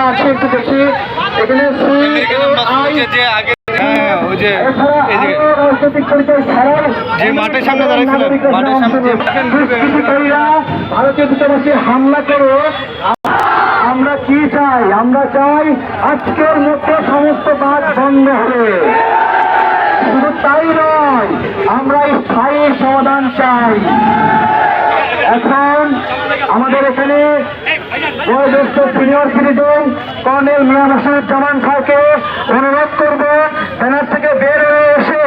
আছে একটু দেখি। এখানে যে আগে হ্যাঁ ওই যে এই যে রাজনৈতিক পরিচয় ছাড়াও যে মাঠের সামনে দাঁড়িয়েছিলেন, মাঠের সামনে যে- ভারতীয় দূতাবাসে হামলা করে। আমরা কি চাই? আমরা চাই আজকের মধ্যে সমস্ত কাজ বন্ধ হবে। শুধু তাই নয় আমরা স্থায়ী সমাধান চাই। এখন আমাদের এখানে বয়োজ্যেষ্ঠ সিনিয়র সিটিজেন কর্নেল জামান স্যারকে অনুরোধ করব ব্যানার থেকে বের হয়ে এসে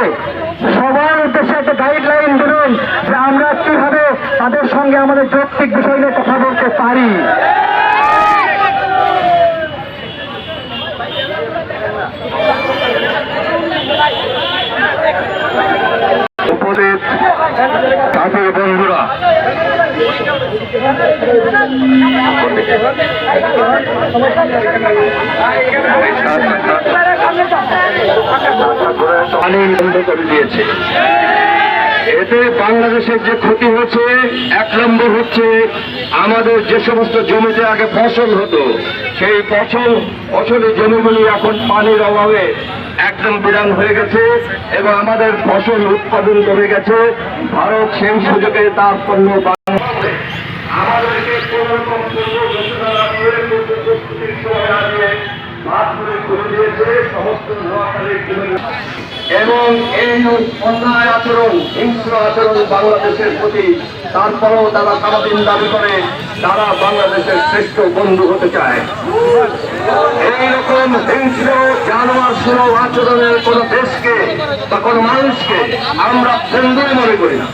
সবার উদ্দেশ্যে একটা গাইডলাইন দিলেন যে আমরা কীভাবে তাদের সঙ্গে আমাদের যৌক্তিক বিষয় নিয়ে কথা বলতে পারি। দিয়েছে। এতে বাংলাদেশের যে ক্ষতি হচ্ছে, এক নম্বর হচ্ছে আমাদের যে সমস্ত জমিতে আগে ফসল হতো, সেই ফসল, ফসলি জমিগুলি এখন পানির অভাবে একদম বিরান হয়ে গেছে এবং আমাদের ফসল উৎপাদন কমে গেছে। ভারত সেই সুযোগে তার পণ্য আমাদেরকে কোনো রকম পূর্ব ঘোষণা না দিয়ে পূর্ব প্রস্তুতির সময় করে করে দিয়েছে সমস্ত এবং এই অন্যায় আচরণ, হিংস্র আচরণ বাংলাদেশের প্রতি, তারপরেও তারা সারাদিন দাবি করে, তারা বাংলাদেশের শ্রেষ্ঠ বন্ধু হতে চায়। এইরকম হিংস্র জানোয়ার সুলভ আচরণের কোন দেশকে বা কোন মানুষকে আমরা বন্ধুই মনে করি না।